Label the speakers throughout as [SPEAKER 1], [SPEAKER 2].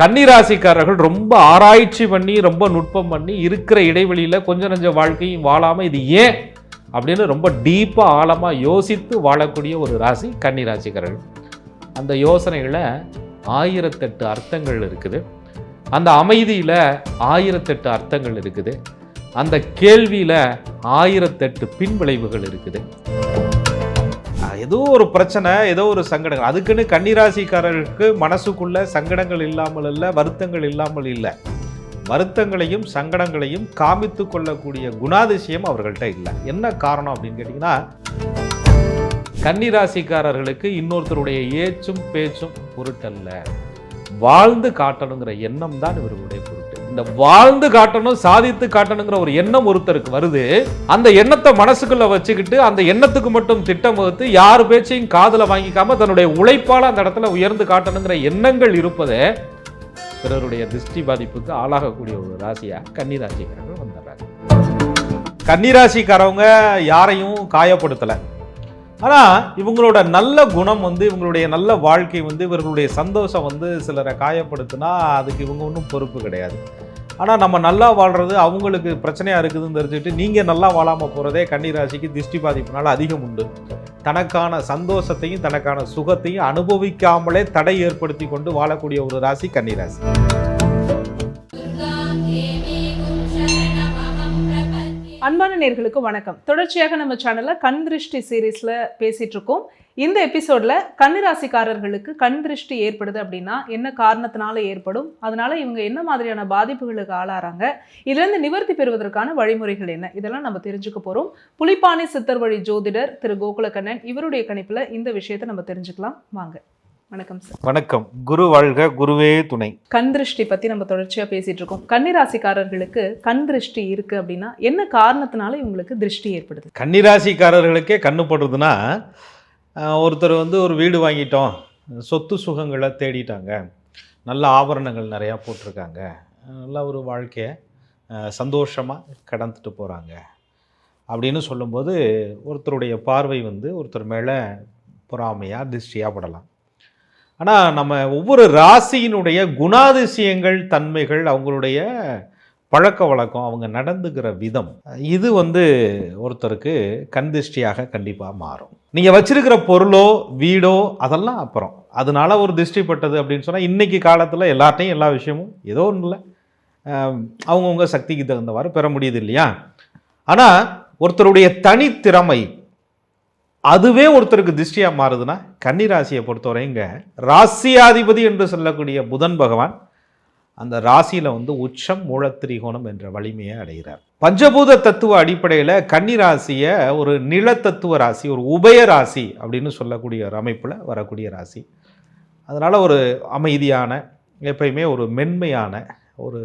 [SPEAKER 1] கன்னிராசிக்காரர்கள் ரொம்ப ஆராய்ச்சி பண்ணி ரொம்ப நுட்பம் பண்ணி இருக்கிற இடைவெளியில் கொஞ்ச நஞ்ச வாழ்க்கையும் வாழாமல் இது ஏன் அப்படின்னு ரொம்ப டீப்பாக ஆழமாக யோசித்து வாழக்கூடிய ஒரு ராசி கன்னிராசிக்காரர்கள். அந்த யோசனைகளை ஆயிரத்தெட்டு அர்த்தங்கள் இருக்குது. அந்த அமைதியில் ஆயிரத்தெட்டு அர்த்தங்கள் இருக்குது. அந்த கேள்வியில் ஆயிரத்தெட்டு பின்விளைவுகள் இருக்குது. ஏதோ ஒரு பிரச்சனை ஏதோ ஒரு சங்கடங்கள். அதுக்குன்னு கன்னிராசிக்காரர்களுக்கு மனசுக்குள்ள சங்கடங்கள் இல்லாமல் இல்லை வருத்தங்கள் இல்லாமல் இல்லை. வருத்தங்களையும் சங்கடங்களையும் காமித்து கொள்ளக்கூடிய குணாதிசயம் அவர்கள்ட்ட இல்லை. என்ன காரணம் அப்படின்னு கேட்டிங்கன்னா கன்னிராசிக்காரர்களுக்கு இன்னொருத்தருடைய ஏச்சும் பேச்சும் பொருட்டல்ல. வாழ்ந்து காட்டணுங்கிற எண்ணம் தான் இவர்களுடைய பொருட்டு. இந்த வாழ்ந்து காட்டணும் சாதித்து காட்டணுங்கிற ஒரு எண்ணம் ஒருத்தருக்கு வருது. அந்த எண்ணத்தை மனசுக்குள்ள வச்சுக்கிட்டு அந்த எண்ணத்துக்கு மட்டும் திட்டம் வகுத்து யார் பேச்சையும் காதல வாங்கிக்காம தன்னுடைய உழைப்பால் அந்த இடத்துல உயர்ந்து காட்டணுங்கிற எண்ணங்கள் இருப்பதே பிறருடைய திருஷ்டி பாதிப்புக்கு ஆளாகக்கூடிய ஒரு ராசியாக கன்னிராசிக்காரர்கள் வந்துடுறாங்க. கன்னிராசிக்காரவங்க யாரையும் காயப்படுத்தலை. ஆனால் இவங்களோட நல்ல குணம் வந்து இவங்களுடைய நல்ல வாழ்க்கை வந்து இவர்களுடைய சந்தோஷம் வந்து சிலரை காயப்படுத்தினா அதுக்கு இவங்க ஒன்றும் பொறுப்பு கிடையாது. ஆனால் நம்ம நல்லா வாழ்கிறது அவங்களுக்கு பிரச்சனையாக இருக்குதுன்னு தெரிஞ்சுட்டு நீங்கள் நல்லா வாழாமல் போகிறதே கன்னிராசிக்கு திருஷ்டி பாதிப்புனால அதிகம் உண்டு. தனக்கான சந்தோஷத்தையும் தனக்கான சுகத்தையும் அனுபவிக்காமலே தடை ஏற்படுத்தி கொண்டு வாழக்கூடிய ஒரு ராசி கன்னிராசி.
[SPEAKER 2] அன்பான நேர்களுக்கு வணக்கம். தொடர்ச்சியாக நம்ம சேனலில் கண் திருஷ்டி சீரீஸில் பேசிகிட்டு இருக்கோம். இந்த எபிசோடில் கன்னிராசிக்காரர்களுக்கு கண் திருஷ்டி ஏற்படுது அப்படின்னா என்ன காரணத்தினால ஏற்படும்? அதனால் இவங்க என்ன மாதிரியான பாதிப்புகளுக்கு ஆளாகிறாங்க இதுலேருந்து நிவர்த்தி பெறுவதற்கான வழிமுறைகள் என்ன? இதெல்லாம் நம்ம தெரிஞ்சுக்க போகிறோம் புலிப்பானை சித்தர் வழி ஜோதிடர் திரு கோகுலக்கண்ணன் இவருடைய கணிப்பில் இந்த விஷயத்தை நம்ம தெரிஞ்சுக்கலாம். வாங்க. வணக்கம் சார்
[SPEAKER 1] வணக்கம். குரு வாழ்க குருவே துணை.
[SPEAKER 2] கண் திருஷ்டி பத்தி நம்ம தொடர்ச்சியா பேசிட்டு இருக்கோம். கன்னிராசிக்காரர்களுக்கு கண் திருஷ்டி இருக்கு அப்படின்னா என்ன காரணத்தினால இவங்களுக்கு திருஷ்டி ஏற்படுது?
[SPEAKER 1] கன்னிராசிக்காரர்களுக்கே கண்ணு போடுறதுன்னா ஒருத்தர் வந்து ஒரு வீடு வாங்கிட்டோம். சொத்து சுகங்களை தேடிட்டாங்க. நல்ல ஆபரணங்கள் நிறையா போட்டிருக்காங்க. நல்ல ஒரு வாழ்க்கையை சந்தோஷமாக கடந்துட்டு போகிறாங்க அப்படின்னு சொல்லும்போது ஒருத்தருடைய பார்வை வந்து ஒருத்தர் மேலே பொறாமையாக திருஷ்டியாக படலாம். ஆனால் நம்ம ஒவ்வொரு ராசியினுடைய குணாதிசயங்கள் தன்மைகள் அவங்களுடைய பழக்க வழக்கம் அவங்க நடந்துக்கிற விதம் இது வந்து ஒருத்தருக்கு கண்திஷ்டியாக கண்டிப்பாக மாறும். நீங்கள் வச்சிருக்கிற பொருளோ வீடோ அதெல்லாம் அப்புறம். அதனால ஒரு திருஷ்டி பட்டது அப்படின்னு சொன்னால் இன்னைக்கு காலத்தில் எல்லார்ட்டையும் எல்லா விஷயமும் ஏதோ ஒன்றும் இல்லை அவங்கவுங்க சக்திக்கு தகுந்தவாறு பெற முடியுது இல்லையா? ஆனால் ஒருத்தருடைய தனித்திறமை அதுவே ஒருத்தருக்கு திருஷ்டியாக மாறுதுன்னா கன்னிராசியை பொறுத்தவரைங்க ராசியாதிபதி என்று சொல்லக்கூடிய புதன் பகவான் அந்த ராசியில் வந்து உச்சம் மூலத்திரிகோணம் என்ற வலிமையை அடைகிறார். பஞ்சபூத தத்துவ அடிப்படையில் கன்னிராசியை ஒரு நிலத்தத்துவ ராசி ஒரு உபய ராசி அப்படின்னு சொல்லக்கூடிய ஒரு அமைப்பில் வரக்கூடிய ராசி. அதனால் ஒரு அமைதியான எப்பயுமே ஒரு மென்மையான ஒரு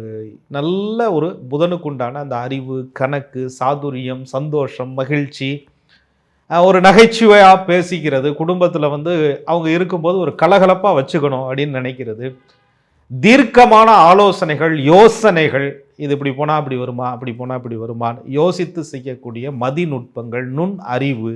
[SPEAKER 1] நல்ல ஒரு புதனுக்குண்டான அந்த அறிவு கணக்கு சாதுரியம் சந்தோஷம் மகிழ்ச்சி ஒரு நகைச்சுவையாக பேசிக்கிறது குடும்பத்தில் வந்து அவங்க இருக்கும்போது ஒரு கலகலப்பாக வச்சுக்கணும் அப்படின்னு நினைக்கிறது. தீர்க்கமான ஆலோசனைகள் யோசனைகள் இது இப்படி போனால் அப்படி வருமா அப்படி போனால் இப்படி வருமான்னு யோசித்து செய்யக்கூடிய மதிநுட்பங்கள் நுண் அறிவு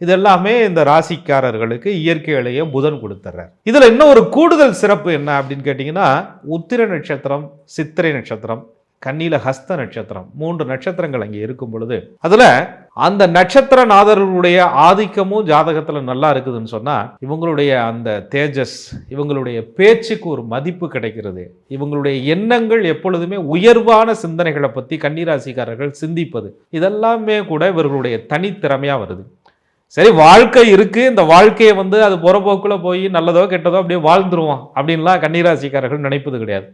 [SPEAKER 1] இதெல்லாமே இந்த ராசிக்காரர்களுக்கு இயற்கையிலேயே புதன் கொடுத்துட்றார் இதில் இன்னும் ஒரு கூடுதல் சிறப்பு என்ன அப்படின்னு கேட்டிங்கன்னா உத்திர நட்சத்திரம் சித்திரை நட்சத்திரம் கன்னில ஹஸ்த நட்சத்திரம். மூன்று நட்சத்திரங்கள் அங்கே இருக்கும் பொழுது அதில் அந்த நட்சத்திர நாதர்களுடைய ஆதிக்கமும் ஜாதகத்தில் நல்லா இருக்குதுன்னு சொன்னால் இவங்களுடைய அந்த தேஜஸ் இவங்களுடைய பேச்சுக்கு ஒரு மதிப்பு கிடைக்கிறது. இவங்களுடைய எண்ணங்கள் எப்பொழுதுமே உயர்வான சிந்தனைகளை பற்றி கன்னிராசிக்காரர்கள் சிந்திப்பது. இதெல்லாமே கூட இவர்களுடைய தனித்திறமையாக வருது. சரி வாழ்க்கை இருக்கு. இந்த வாழ்க்கையை வந்து அது புறப்போக்குள்ள போய் நல்லதோ கெட்டதோ அப்படியே வாழ்ந்துருவோம் அப்படின்லாம் கன்னிராசிக்காரர்கள் நினைப்பது கிடையாது.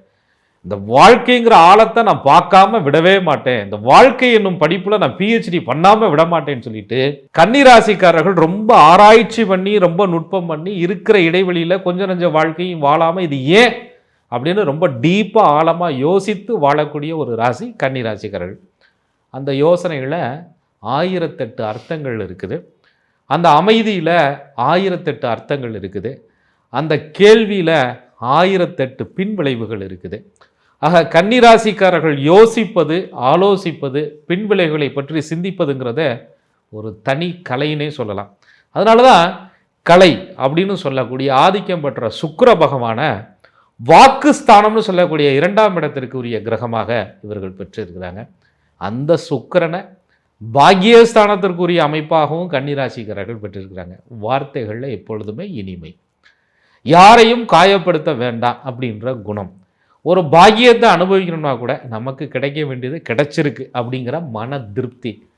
[SPEAKER 1] இந்த வாழ்க்கைங்கிற ஆழத்தை நான் பார்க்காம விடவே மாட்டேன். இந்த வாழ்க்கை என்னும் படிப்புல நான் பிஹெச்டி பண்ணாம விட மாட்டேன்னு சொல்லிட்டு கன்னிராசிக்காரர்கள் ரொம்ப ஆராய்ச்சி பண்ணி ரொம்ப நுட்பம் பண்ணி இருக்கிற இடைவெளியில கொஞ்ச நஞ்ச வாழ்க்கையும் வாழாம இது ஏன் அப்படின்னு ரொம்ப டீப்பா ஆழமா யோசித்து வாழக்கூடிய ஒரு ராசி கன்னிராசிக்காரர்கள். அந்த யோசனையில் ஆயிரத்தெட்டு அர்த்தங்கள் இருக்குது. அந்த அமைதியில் ஆயிரத்தெட்டு அர்த்தங்கள் இருக்குது. அந்த கேள்வியில் ஆயிரத்தெட்டு பின்விளைவுகள் இருக்குது. ஆக கன்னிராசிக்காரர்கள் யோசிப்பது ஆலோசிப்பது பின்விளைவுகளை பற்றி சிந்திப்பதுங்கிறத ஒரு தனி கலைன்னே சொல்லலாம். அதனால தான் கலை அப்படின்னு சொல்லக்கூடிய ஆதிக்கம் பெற்ற சுக்கர பகவானை
[SPEAKER 3] வாக்கு ஸ்தானம்னு சொல்லக்கூடிய இரண்டாம் இடத்திற்கு உரிய கிரகமாக இவர்கள் பெற்றிருக்கிறாங்க. அந்த சுக்கிரனை பாக்கியஸ்தானத்திற்குரிய அமைப்பாகவும் கன்னிராசிக்காரர்கள் பெற்றிருக்கிறாங்க. வார்த்தைகளில் எப்பொழுதுமே இனிமை. யாரையும் காயப்படுத்த வேண்டாம் அப்படின்ற குணம். ஒரு பாக்கியத்தை அனுபவிக்கணும்னா கூட நமக்கு கிடைக்க வேண்டியது கிடைச்சிருக்கு அப்படிங்கிற மன திருப்தி.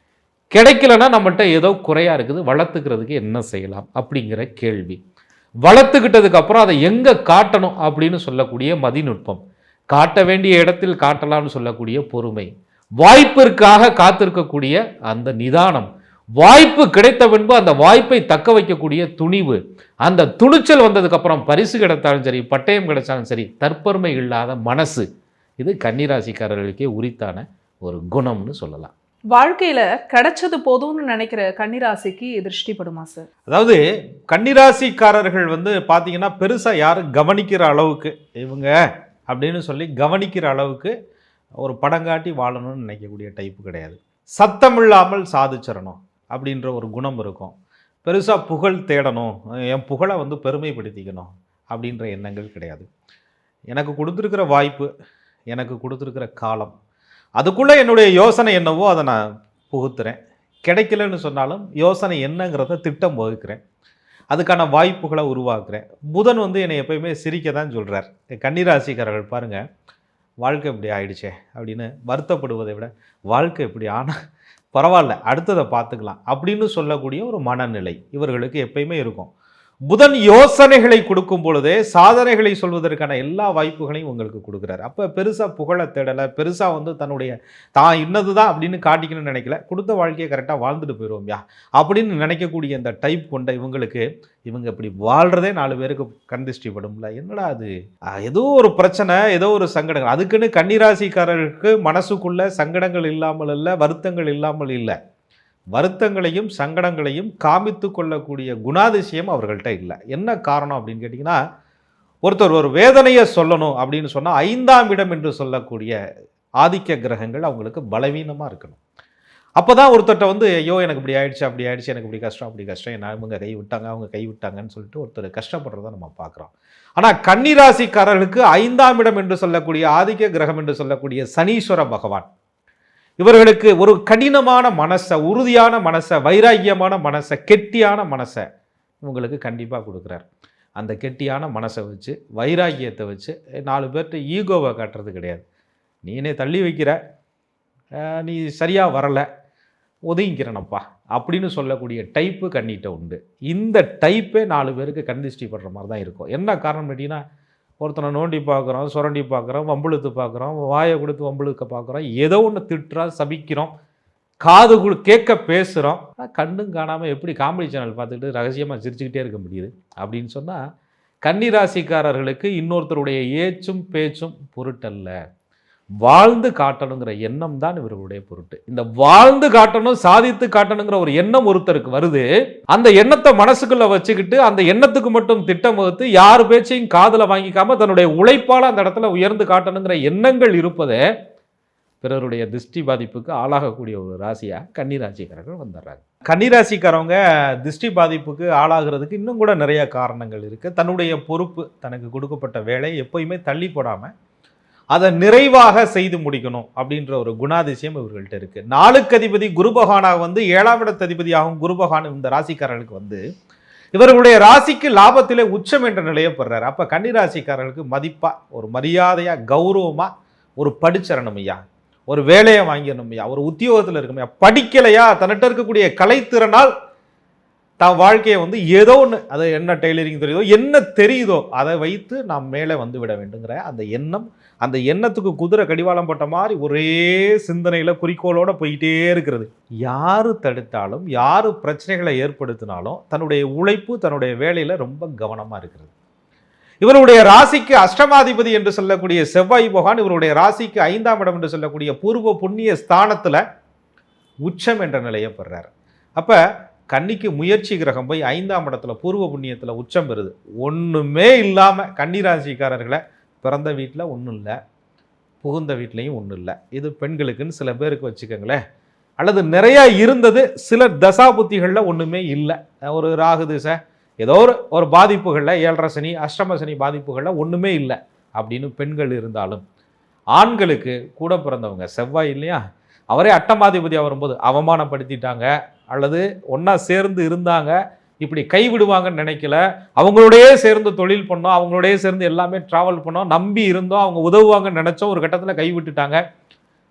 [SPEAKER 3] கிடைக்கலன்னா நம்மகிட்ட ஏதோ குறையாக இருக்குது வளர்த்துக்கிறதுக்கு என்ன செய்யலாம் அப்படிங்கிற கேள்வி. வளர்த்துக்கிட்டதுக்கு அப்புறம் அதை எங்கே காட்டணும் அப்படின்னு சொல்லக்கூடிய மதிநுட்பம். காட்ட வேண்டிய இடத்தில் காட்டலாம்னு சொல்லக்கூடிய பொறுமை. வாய்ப்பிற்காக காத்திருக்கக்கூடிய அந்த நிதானம். வாய்ப்பு கிடைத்த பின்பு அந்த வாய்ப்பை தக்க வைக்கக்கூடிய துணிவு. அந்த துணிச்சல் வந்ததுக்கு அப்புறம் பரிசு கிடைத்தாலும் சரி பட்டயம் கிடைச்சாலும் சரி தற்பெருமை இல்லாத மனசு. இது கன்னிராசிக்காரர்களுக்கே உரித்தான ஒரு குணம்னு சொல்லலாம்.
[SPEAKER 2] வாழ்க்கையில கிடைச்சது போதும்னு நினைக்கிற கன்னிராசிக்கு திருஷ்டிப்படுமா சார்?
[SPEAKER 1] அதாவது கன்னிராசிக்காரர்கள் வந்து பார்த்தீங்கன்னா பெருசாக யாரும் கவனிக்கிற அளவுக்கு இவங்க அப்படின்னு சொல்லி கவனிக்கிற அளவுக்கு ஒரு படங்காட்டி வாழணும்னு நினைக்கக்கூடிய டைப்பு கிடையாது. சத்தம் இல்லாமல் சாதிச்சிடணும். அப்படின்ற ஒரு குணம் இருக்கும். பெருசாக புகழ் தேடணும். என் புகழை வந்து பெருமைப்படுத்திக்கணும் அப்படின்ற எண்ணங்கள் கிடையாது. எனக்கு கொடுத்துருக்கிற வாய்ப்பு எனக்கு கொடுத்துருக்கிற காலம் அதுக்குள்ளே என்னுடைய யோசனை என்னவோ அதை நான் புகுத்துறேன். கிடைக்கலன்னு சொன்னாலும் யோசனை என்னங்கிறத திட்டம் வகுக்கிறேன். அதுக்கான வாய்ப்புகளை உருவாக்குறேன். புதன் வந்து என்னை எப்பயுமே சிரிக்க தான் சொல்கிறார் கன்னிராசிக்காரர்கள் பாருங்கள் வாழ்க்கை இப்படி ஆயிடுச்சே அப்படின்னு வருத்தப்படுவதை விட வாழ்க்கை இப்படி ஆனால் பரவாயில்ல அடுத்ததை பார்த்துக்கலாம் அப்படின்னு சொல்லக்கூடிய ஒரு மனநிலை இவர்களுக்கு எப்பயுமே இருக்கும். புதன் யோசனைகளை கொடுக்கும் பொழுதே சாதனைகளை சொல்வதற்கான எல்லா வாய்ப்புகளையும் உங்களுக்கு கொடுக்குறாரு. அப்போ பெருசாக புகழ தேடலை பெருசாக வந்து தன்னுடைய தான் இன்னது தான் அப்படின்னு காட்டிக்கணும்னு நினைக்கல. கொடுத்த வாழ்க்கையை கரெக்டாக வாழ்ந்துட்டு போயிடுவோம்யா அப்படின்னு நினைக்கக்கூடிய இந்த டைப் கொண்ட இவங்களுக்கு இவங்க இப்படி வாழ்கிறதே நாலு பேருக்கு கண் படும்ல என்னடா அது? ஏதோ ஒரு பிரச்சனை ஏதோ ஒரு சங்கடங்கள். அதுக்குன்னு கன்னிராசிக்காரருக்கு மனசுக்குள்ள சங்கடங்கள் இல்லாமல் இல்லை வருத்தங்கள் இல்லாமல் இல்லை. வருத்தங்களையும் சங்கடங்களையும் காமித்து கொள்ளக்கூடிய குணாதிசயம் அவர்கள்ட்ட இல்லை. என்ன காரணம் அப்படின்னு கேட்டிங்கன்னா ஒருத்தர் ஒரு வேதனையை சொல்லணும் அப்படின்னு சொன்னால் ஐந்தாம் இடம் என்று சொல்லக்கூடிய ஆதிக்க கிரகங்கள் அவங்களுக்கு பலவீனமாக இருக்கணும். அப்போ தான் ஒருத்தர்கிட்ட வந்து ஐயோ எனக்கு இப்படி ஆயிடுச்சு அப்படி ஆயிடுச்சு எனக்கு இப்படி கஷ்டம் அப்படி கஷ்டம் என்ன இவங்க கை விட்டாங்க அவங்க கை விட்டாங்கன்னு சொல்லிட்டு ஒருத்தர் கஷ்டப்படுறத நம்ம பார்க்குறோம். ஆனால் கன்னிராசிக்காரர்களுக்கு ஐந்தாம் இடம் என்று சொல்லக்கூடிய ஆதிக்க கிரகம் என்று சொல்லக்கூடிய சனீஸ்வர பகவான் இவர்களுக்கு ஒரு கடினமான மனசை உறுதியான மனசை வைராக்கியமான மனசை கெட்டியான மனசை இவங்களுக்கு கண்டிப்பாக கொடுக்குறார். அந்த கெட்டியான மனசை வச்சு வைராக்கியத்தை வச்சு நாலு பேர்கிட்ட ஈகோவை காட்டுறது கிடையாது. நீனே தள்ளி வைக்கிற நீ சரியாக வரலை ஒதுங்கிக்கிறனப்பா அப்படின்னு சொல்லக்கூடிய டைப்பு கண்ணிட்ட உண்டு. இந்த டைப்பே நாலு பேருக்கு கண்டிஷ்டி படுற மாதிரி தான் இருக்கும். என்ன காரணம் கேட்டிங்கன்னா ஒருத்தனை நோண்டி பார்க்குறோம் சுரண்டி பார்க்குறோம் வம்பிழுத்து பார்க்குறோம் வாயை கொடுத்து வம்பிழுக்க பார்க்குறோம் ஏதோ ஒன்று திட்டுறோம் சபிக்கிறோம் காது குழு கேட்க பேசுகிறோம் கண்ணும் காணாமல் எப்படி காமெடி சேனல் பார்த்துக்கிட்டு ரகசியமாக சிரிச்சுக்கிட்டே இருக்க முடியுது? அப்படின்னு சொன்னால் கன்னிராசிக்காரர்களுக்கு இன்னொருத்தருடைய ஏச்சும் பேச்சும் பொருட்டல்ல. வாழ்ந்து காட்டணுங்கிற எண்ணம் தான் இவர்களுடைய பொருட்டு. இந்த வாழ்ந்து காட்டணும் சாதித்து காட்டணுங்கிற ஒரு எண்ணம் ஒருத்தருக்கு வருது. அந்த எண்ணத்தை மனசுக்குள்ள வச்சுக்கிட்டு அந்த எண்ணத்துக்கு மட்டும் திட்டம் வகுத்து யார் பேச்சையும் காதில் வாங்கிக்காம தன்னுடைய உழைப்பால் அந்த இடத்துல உயர்ந்து காட்டணுங்கிற எண்ணங்கள் இருப்பதே பிறருடைய திருஷ்டி பாதிப்புக்கு ஆளாகக்கூடிய ஒரு ராசியாக கன்னிராசிக்காரர்கள் வந்துடுறாங்க. கன்னிராசிக்காரவங்க திருஷ்டி பாதிப்புக்கு ஆளாகிறதுக்கு இன்னும் கூட நிறைய காரணங்கள் இருக்குது தன்னுடைய பொறுப்பு தனக்கு கொடுக்கப்பட்ட வேலை எப்பயுமே தள்ளி போடாமல் அதை நிறைவாக செய்து முடிக்கணும் அப்படின்ற ஒரு குணாதிசயம் இவர்கள்ட்ட இருக்குது நாளுக்கு அதிபதி குருபகானாக வந்து ஏழாம் இடத்து அதிபதியாகும் இந்த ராசிக்காரர்களுக்கு வந்து இவர்களுடைய ராசிக்கு லாபத்திலே உச்சம் என்ற நிலையை பெறாரு. அப்போ கன்னிராசிக்காரர்களுக்கு மதிப்பாக ஒரு மரியாதையாக கௌரவமாக ஒரு படிச்சரணும் ஐயா. ஒரு வேலையை வாங்கிடணும் ஐயா. ஒரு உத்தியோகத்தில் இருக்கணும் ஐயா. படிக்கலையா தன்னிட்ட இருக்கக்கூடிய கலைத்திறனால் தான் வாழ்க்கையை வந்து ஏதோ ஒன்று அது என்ன டெய்லரிங் தெரியுதோ என்ன தெரியுதோ அதை வைத்து நாம் மேலே வந்து விட வேண்டுங்கிற அந்த எண்ணம் அந்த எண்ணத்துக்கு குதிரை கடிவாளம் போட்ட மாதிரி ஒரே சிந்தனையில் குறிக்கோளோடு போயிட்டே இருக்கிறது. யார் தடுத்தாலும் யார் பிரச்சனைகளை ஏற்படுத்தினாலும் தன்னுடைய உழைப்பு தன்னுடைய வேலையில் ரொம்ப கவனமாக இருக்கிறது. இவருடைய ராசிக்கு அஷ்டமாதிபதி என்று சொல்லக்கூடிய செவ்வாய் பகவான் இவருடைய ராசிக்கு ஐந்தாம் இடம் என்று சொல்லக்கூடிய பூர்வ புண்ணிய ஸ்தானத்தில் உச்சம் என்ற நிலையை பெறார். அப்போ கன்னிக்கு முயற்சி கிரகம் போய் ஐந்தாம் இடத்துல பூர்வ புண்ணியத்தில் உச்சம் பெறுது. ஒன்றுமே இல்லாமல் கன்னிராசிக்காரர்களை பிறந்த வீட்டில் ஒன்றும் இல்லை புகுந்த வீட்லேயும் ஒன்றும் இல்லை. இது பெண்களுக்குன்னு சில பேருக்கு வச்சுக்கோங்களேன். அல்லது நிறையா இருந்தது சில தசாபுத்திகளில் ஒன்றுமே இல்லை. ஒரு ராகு திசை ஏதோ ஒரு ஒரு பாதிப்புகளில் ஏழரை சனி அஷ்டம சனி பாதிப்புகளில் ஒன்றுமே இல்லை
[SPEAKER 3] அப்படின்னு பெண்கள் இருந்தாலும். ஆண்களுக்கு கூட பிறந்தவங்க செவ்வாய் இல்லையா? அவரே அட்டமாதிபதியாக வரும்போது அவமானப்படுத்திட்டாங்க. அல்லது ஒன்றா சேர்ந்து இருந்தாங்க. இப்படி கைவிடுவாங்கன்னு நினைக்கல. அவங்களோடய சேர்ந்து தொழில் பண்ணோம் அவங்களோடய சேர்ந்து எல்லாமே ட்ராவல் பண்ணோம் நம்பி இருந்தோம் அவங்க உதவுவாங்கன்னு நினச்சோம் ஒரு கட்டத்தில் கைவிட்டுட்டாங்க.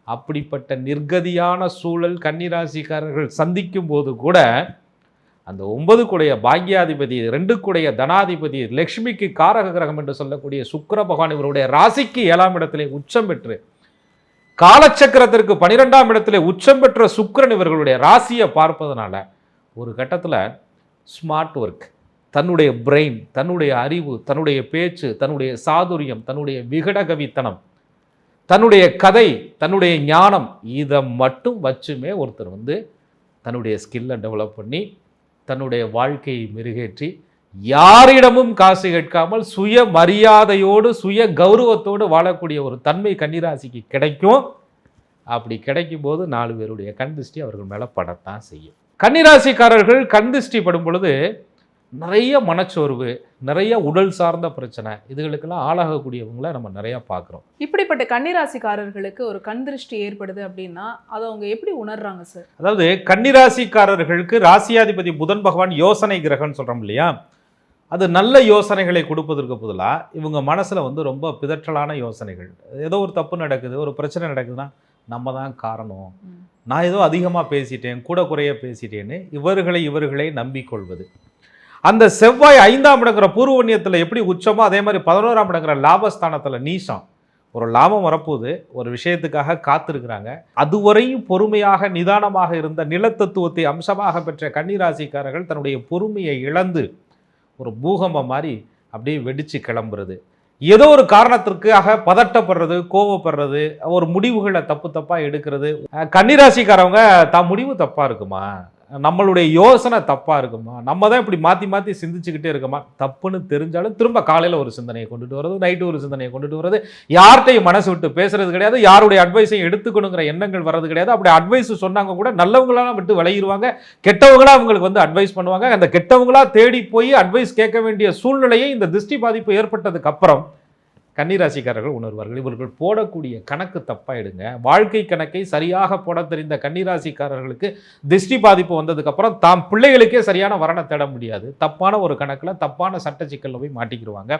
[SPEAKER 3] அப்படிப்பட்ட நிர்கதியான சூழல் கன்னிராசிக்காரர்கள் சந்திக்கும் போது கூட அந்த ஒன்பது குடைய பாக்யாதிபதி ரெண்டு குடைய தனாதிபதி லக்ஷ்மிக்கு காரக கிரகம் என்று சொல்லக்கூடிய சுக்கர பகவான் இவருடைய ராசிக்கு ஏழாம் இடத்திலே உச்சம் பெற்று காலச்சக்கரத்திற்கு பனிரெண்டாம் இடத்திலே உச்சம் பெற்ற சுக்கரன் இவர்களுடைய ராசியை பார்ப்பதனால ஒரு கட்டத்தில் ஸ்மார்ட் ஒர்க் தன்னுடைய பிரெயின் தன்னுடைய அறிவு தன்னுடைய பேச்சு தன்னுடைய சாதுரியம் தன்னுடைய விகடகவித்தனம் தன்னுடைய கதை தன்னுடைய ஞானம் இதை மட்டும் வச்சுமே ஒருத்தர் வந்து தன்னுடைய ஸ்கில்லை டெவலப் பண்ணி தன்னுடைய வாழ்க்கையை மெருகேற்றி யாரிடமும் காசு கேட்காமல் சுய மரியாதையோடு சுய கௌரவத்தோடு வாழக்கூடிய ஒரு தன்மை கன்னிராசிக்கு கிடைக்கும். அப்படி கிடைக்கும் போது நாலு பேருடைய கண் திருஷ்டி அவர்கள் மேலே படத்தான் செய்யும். கன்னிராசிக்காரர்கள் கண் திருஷ்டி படும் பொழுது நிறைய மனச்சோர்வு நிறைய உடல் சார்ந்த பிரச்சனை இதுகளுக்கெல்லாம் ஆளாகக்கூடியவங்கள நம்ம நிறையா பார்க்குறோம்.
[SPEAKER 2] இப்படிப்பட்ட கன்னிராசிக்காரர்களுக்கு ஒரு கண் திருஷ்டி ஏற்படுது அப்படின்னா அதை அவங்க எப்படி உணர்றாங்க சார்?
[SPEAKER 1] அதாவது கன்னிராசிக்காரர்களுக்கு ராசியாதிபதி புதன் பகவான் யோசனை கிரகம்னு சொல்கிறோம் இல்லையா? அது நல்ல யோசனைகளை கொடுப்பதற்கு பதிலாக இவங்க மனசில் வந்து ரொம்ப பிதற்றலான யோசனைகள். ஏதோ ஒரு தப்பு நடக்குது ஒரு பிரச்சனை நடக்குதுன்னா நம்ம தான் காரணம். நான் ஏதோ அதிகமாக பேசிட்டேன் கூட குறைய பேசிட்டேன்னு இவர்களை இவர்களை நம்பிக்கொள்வது. அந்த செவ்வாய் ஐந்தாம் இடங்கிற பூர்வண்யத்தில் எப்படி உச்சமோ அதே மாதிரி பதினோராம் இடங்கிற லாபஸ்தானத்தில் நீசம். ஒரு லாபம் வரப்போகுது ஒரு விஷயத்துக்காக காத்திருக்கிறாங்க. அதுவரையும் பொறுமையாக நிதானமாக இருந்த நிலத்தத்துவத்தை அம்சமாக பெற்ற கன்னிராசிக்காரர்கள் தன்னுடைய பொறுமையை இழந்து ஒரு பூகம்பம் மாதிரி அப்படியே வெடிச்சு கிளம்புறது. ஏதோ ஒரு காரணத்திற்காக பதட்டப்படுறது கோவப்படுறது ஒரு முடிவுகளை தப்பு தப்பாக எடுக்கிறது. அஹ் கன்னிராசிக்காரவங்க தான் முடிவு தப்பாக இருக்குமா? நம்மளுடைய யோசனை தப்பாக இருக்குமா? நம்ம தான் இப்படி மாற்றி மாற்றி சிந்திச்சுக்கிட்டே இருக்கோமா? தப்புன்னு தெரிஞ்சாலும் திரும்ப காலையில் ஒரு சிந்தனையை கொண்டுட்டு வர்றது நைட்டு ஒரு சிந்தனையை கொண்டுட்டு வர்றது. யார்கிட்டையும் மனசு விட்டு பேசுறது கிடையாது. யாருடைய அட்வைஸையும் எடுத்துக்கணுங்கிற எண்ணங்கள் வர்றது கிடையாது. அப்படி அட்வைஸ் சொன்னாங்க கூட நல்லவங்களாம் விட்டு விளையிடுவாங்க கெட்டவங்களாக அவங்களுக்கு வந்து அட்வைஸ் பண்ணுவாங்க. அந்த கெட்டவங்களா தேடி போய் அட்வைஸ் கேட்க வேண்டிய சூழ்நிலையை இந்த திருஷ்டி பாதிப்பு ஏற்பட்டதுக்கு அப்புறம் கன்னிராசிக்காரர்கள் உணர்வார்கள். இவர்கள் போடக்கூடிய கணக்கு தப்பாயிடுங்க. வாழ்க்கை கணக்கை சரியாக போட தெரிந்த கன்னிராசிக்காரர்களுக்கு திருஷ்டி பாதிப்பு வந்ததுக்கப்புறம் தாம் பிள்ளைகளுக்கே சரியான வரனை தேட முடியாது. தப்பான ஒரு கணக்கில் தப்பான சட்ட சிக்கலில் போய் மாட்டிக்கிடுவாங்க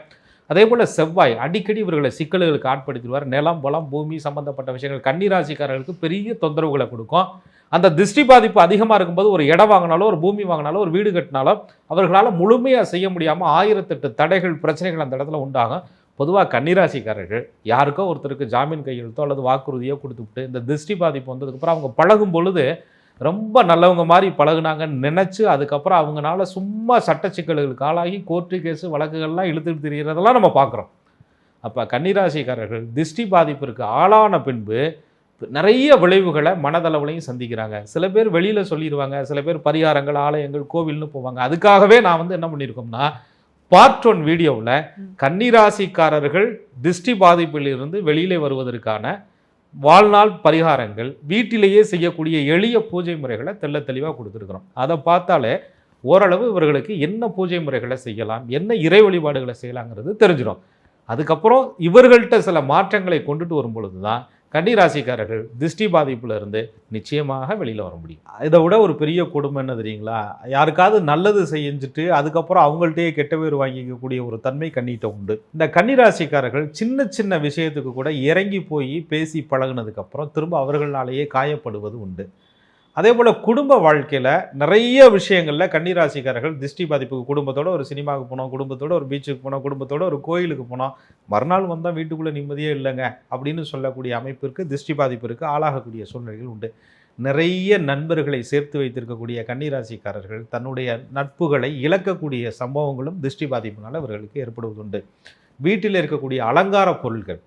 [SPEAKER 1] அதே போல் செவ்வாய் அடிக்கடி இவர்களை சிக்கல்களுக்கு ஆட்படுத்திடுவார். நிலம் வளம் பூமி சம்பந்தப்பட்ட விஷயங்கள் கன்னிராசிக்காரர்களுக்கு பெரிய தொந்தரவுகளை கொடுக்கும். அந்த திருஷ்டி பாதிப்பு அதிகமாக இருக்கும்போது ஒரு இடம் வாங்கினாலோ ஒரு பூமி வாங்கினாலோ ஒரு வீடு கட்டினாலோ அவர்களால் முழுமையாக செய்ய முடியாமல் ஆயிரத்தெட்டு தடைகள் பிரச்சனைகள் அந்த இடத்துல உண்டாகும். பொதுவாக கன்னிராசிக்காரர்கள் யாருக்கோ ஒருத்தருக்கு ஜாமீன் கையெழுத்தோ அல்லது வாக்குறுதியோ கொடுத்துவிட்டு இந்த திருஷ்டி பாதிப்பு வந்ததுக்கப்புறம் அவங்க பழகும் பொழுது ரொம்ப நல்லவங்க மாதிரி பழகுனாங்கன்னு நினச்சி அதுக்கப்புறம் அவங்கனால சும்மா சட்ட சிக்கல்களுக்கு ஆளாகி கோர்ட்டு கேஸு வழக்குகள்லாம் இழுத்துட்டு தெரிகிறதெல்லாம் நம்ம பார்க்குறோம். அப்போ கன்னிராசிக்காரர்கள் திருஷ்டி பாதிப்பிற்கு ஆளான பின்பு நிறைய விளைவுகளை மனதளவுலையும் சந்திக்கிறாங்க. சில பேர் வெளியில் சொல்லிடுவாங்க சில பேர் பரிகாரங்கள் ஆலயங்கள் கோவில்னு போவாங்க. அதுக்காகவே நான் வந்து என்ன பண்ணியிருக்கோம்னா பார்ட் ஒன் வீடியோவில் கன்னிராசிக்காரர்கள் திருஷ்டி பாதிப்பிலிருந்து வெளியிலே வருவதற்கான வாழ்நாள் பரிகாரங்கள் வீட்டிலேயே செய்யக்கூடிய எளிய பூஜை முறைகளை தெள்ள தெளிவாக கொடுத்துருக்குறோம். அதை பார்த்தாலே ஓரளவு இவர்களுக்கு என்ன பூஜை முறைகளை செய்யலாம் என்ன இறை வழிபாடுகளை செய்யலாங்கிறது தெரிஞ்சிடும். அதுக்கப்புறம் இவர்கள்ட்ட சில மாற்றங்களை கொண்டுட்டு வரும் பொழுது தான் கன்னிராசிக்காரர்கள் திருஷ்டி பாதிப்புல இருந்து நிச்சயமாக வெளியில் வர முடியும். இதை விட ஒரு பெரிய கொடுமை என்ன தெரியுங்களா? யாருக்காவது நல்லது செஞ்சுட்டு அதுக்கப்புறம் அவங்கள்ட்டயே கெட்ட பேர் வாங்கிக்கக்கூடிய ஒரு தன்மை கண்ணிட்ட உண்டு. இந்த கன்னிராசிக்காரர்கள் சின்ன சின்ன விஷயத்துக்கு கூட இறங்கி போய் பேசி பழகுனதுக்கப்புறம் திரும்ப அவர்களாலேயே காயப்படுவது உண்டு. அதே போல் குடும்ப வாழ்க்கையில் நிறைய விஷயங்களில் கன்னிராசிக்காரர்கள் திருஷ்டி பாதிப்புக்கு குடும்பத்தோட ஒரு சினிமாவுக்கு போனோம் குடும்பத்தோட ஒரு பீச்சுக்கு போனோம் குடும்பத்தோட ஒரு கோயிலுக்கு போனோம். மறுநாள் வந்தால் வீட்டுக்குள்ளே நிம்மதியே இல்லைங்க அப்படின்னு சொல்லக்கூடிய அமைப்பிற்கு திருஷ்டி பாதிப்பிற்கு ஆளாகக்கூடிய சூழ்நிலைகள் உண்டு. நிறைய நண்பர்களை சேர்த்து வைத்திருக்கக்கூடிய கன்னிராசிக்காரர்கள் தன்னுடைய நட்புகளை இழக்கக்கூடிய சம்பவங்களும் திருஷ்டி பாதிப்பினால் அவர்களுக்கு ஏற்படுவதுண்டு. வீட்டில் இருக்கக்கூடிய அலங்கார பொருட்கள்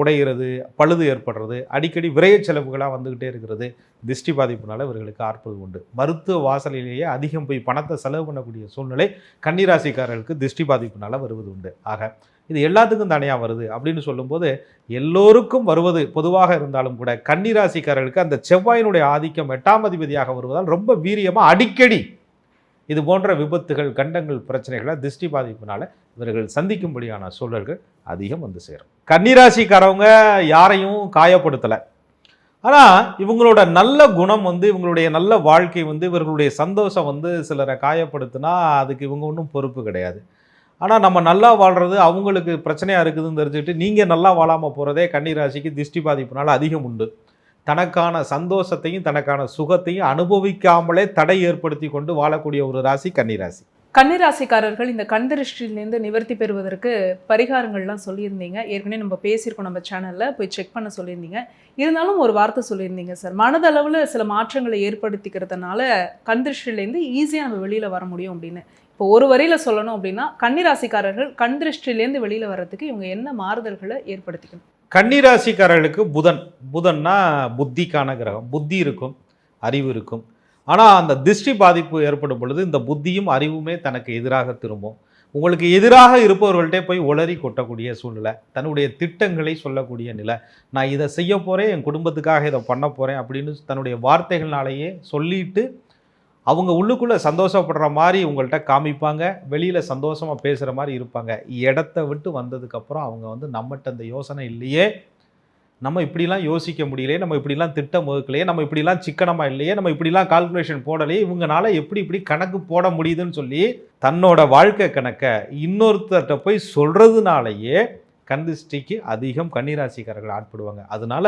[SPEAKER 1] உடைகிறது பழுது ஏற்படுறது அடிக்கடி விரைய செலவுகளாக வந்துக்கிட்டே இருக்கிறது திருஷ்டி பாதிப்புனால இவர்களுக்கு ஆர்ப்பது உண்டு. மருத்துவ வாசலிலேயே அதிகம் போய் பணத்தை செலவு பண்ணக்கூடிய சூழ்நிலை கன்னிராசிக்காரர்களுக்கு திருஷ்டி பாதிப்புனால வருவது உண்டு. ஆக இது எல்லாத்துக்கும் தனியாக வருது அப்படின்னு சொல்லும்போது எல்லோருக்கும் வருவது பொதுவாக இருந்தாலும் கூட கன்னிராசிக்காரர்களுக்கு அந்த செவ்வாயினுடைய ஆதிக்கம் எட்டாம் அதிபதியாக வருவதால் ரொம்ப வீரியமாக அடிக்கடி இது போன்ற விபத்துகள் கண்டங்கள் பிரச்சனைகளை திருஷ்டி பாதிப்பினால இவர்கள் சந்திக்கும்படியான சூழல்கள் அதிகம் வந்து சேரும். கன்னிராசிக்காரவங்க யாரையும் காயப்படுத்தலை. ஆனால் இவங்களோட நல்ல குணம் வந்து இவங்களுடைய நல்ல வாழ்க்கை வந்து இவர்களுடைய சந்தோஷம் வந்து சிலரை காயப்படுத்தினா அதுக்கு இவங்க ஒன்றும் பொறுப்பு கிடையாது. ஆனால் நம்ம நல்லா வாழ்கிறது அவங்களுக்கு பிரச்சனையாக இருக்குதுன்னு தெரிஞ்சுக்கிட்டு நீங்கள் நல்லா வாழாமல் போகிறதே கன்னிராசிக்கு திருஷ்டி பாதிப்புனால அதிகம் உண்டு. தனக்கான சந்தோஷத்தையும் தனக்கான சுகத்தையும் அனுபவிக்காமலே தடை ஏற்படுத்தி கொண்டு வாழக்கூடிய ஒரு ராசி கன்னிராசி.
[SPEAKER 2] கன்னிராசிக்காரர்கள் இந்த கண் நிவர்த்தி பெறுவதற்கு பரிகாரங்கள்லாம் சொல்லியிருந்தீங்க. ஏற்கனவே நம்ம பேசியிருக்கோம் நம்ம சேனலில் போய் செக் பண்ண சொல்லியிருந்தீங்க. இருந்தாலும் ஒரு வார்த்தை சொல்லியிருந்தீங்க சார் மனதளவில் சில மாற்றங்களை ஏற்படுத்திக்கிறதுனால கண் திருஷ்டிலேருந்து ஈஸியாக நம்ம வெளியில் வர முடியும் அப்படின்னு. இப்போ ஒரு வரியில் சொல்லணும் அப்படின்னா கன்னிராசிக்காரர்கள் கண் திருஷ்டிலேருந்து வெளியில் வர்றதுக்கு இவங்க என்ன மாறுதல்களை ஏற்படுத்திக்கணும்?
[SPEAKER 1] கன்னிராசிக்காரர்களுக்கு புதன். புதன்னா புத்திக்கான கிரகம். புத்தி இருக்கும் அறிவு இருக்கும். ஆனால் அந்த திருஷ்டி பாதிப்பு ஏற்படும் பொழுது இந்த புத்தியும் அறிவுமே தனக்கு எதிராக திரும்பும். உங்களுக்கு எதிராக இருப்பவர்கள்ட்டே போய் உளறி கொட்டக்கூடிய சூழ்நிலை தன்னுடைய திட்டங்களை சொல்லக்கூடிய நிலை. நான் இதை செய்ய போகிறேன் என் குடும்பத்துக்காக இதை பண்ண போகிறேன் அப்படின்னு தன்னுடைய வார்த்தைகள்னாலேயே சொல்லிட்டு அவங்க உள்ளுக்குள்ளே சந்தோஷப்படுற மாதிரி உங்கள்கிட்ட காமிப்பாங்க வெளியில் சந்தோஷமாக பேசுகிற மாதிரி இருப்பாங்க. இடத்த விட்டு வந்ததுக்கப்புறம் அவங்க வந்து நம்மகிட்ட அந்த யோசனை இல்லையே நம்ம இப்படிலாம் யோசிக்க முடியலையே நம்ம இப்படிலாம் திட்டம் வகுக்கலையே நம்ம இப்படிலாம் சிக்கனமாக இல்லையே நம்ம இப்படிலாம் கால்குலேஷன் போடலையே இவங்கனால எப்படி இப்படி கணக்கு போட முடியுதுன்னு சொல்லி தன்னோட வாழ்க்கை கணக்கை இன்னொருத்தர்கிட்ட போய் சொல்கிறதுனாலயே கந்திஷ்டிக்கு அதிகம் கன்னிராசிக்காரர்கள் ஆட்படுவாங்க. அதனால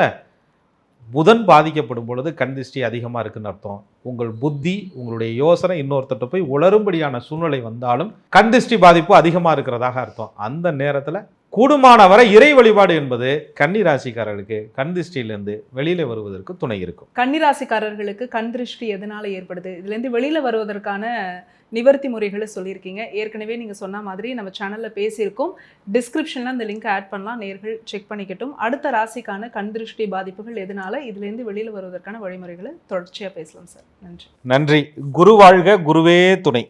[SPEAKER 1] புதன் பாதிக்கப்படும் பொழுது கண் திருஷ்டி அதிகமாக இருக்குன்னு அர்த்தம். உங்கள் புத்தி உங்களுடைய யோசனை இன்னொருத்தர்கிட்ட போய் உளரும்படியான சூழ்நிலை வந்தாலும் கண் திருஷ்டி பாதிப்பு அதிகமாக இருக்கிறதாக அர்த்தம். அந்த நேரத்தில் கூடுமான வரை இறை வழிபாடு என்பது கன்னிராசிக்காரர்களுக்கு கண் திருஷ்டியிலிருந்து வெளியில் வருவதற்கு துணை இருக்கும்.
[SPEAKER 2] கன்னிராசிக்காரர்களுக்கு கண் திருஷ்டி எதனால ஏற்படுது? இதுலேருந்து வெளியில் வருவதற்கான நிவர்த்தி முறைகளை சொல்லியிருக்கீங்க. ஏற்கனவே நீங்கள் சொன்ன மாதிரி நம்ம சேனலில் பேசியிருக்கோம். டிஸ்கிரிப்ஷனில் அந்த லிங்க் ஆட் பண்ணலாம். நேர்கள் செக் பண்ணிக்கட்டும். அடுத்த ராசிக்கான கண் திருஷ்டி பாதிப்புகள் எதனால? இதுலேருந்து வெளியில் வருவதற்கான வழிமுறைகளை தொடர்ச்சியாக பேசலாம் சார். நன்றி.
[SPEAKER 1] நன்றி. குரு வாழ்க குருவே துணை.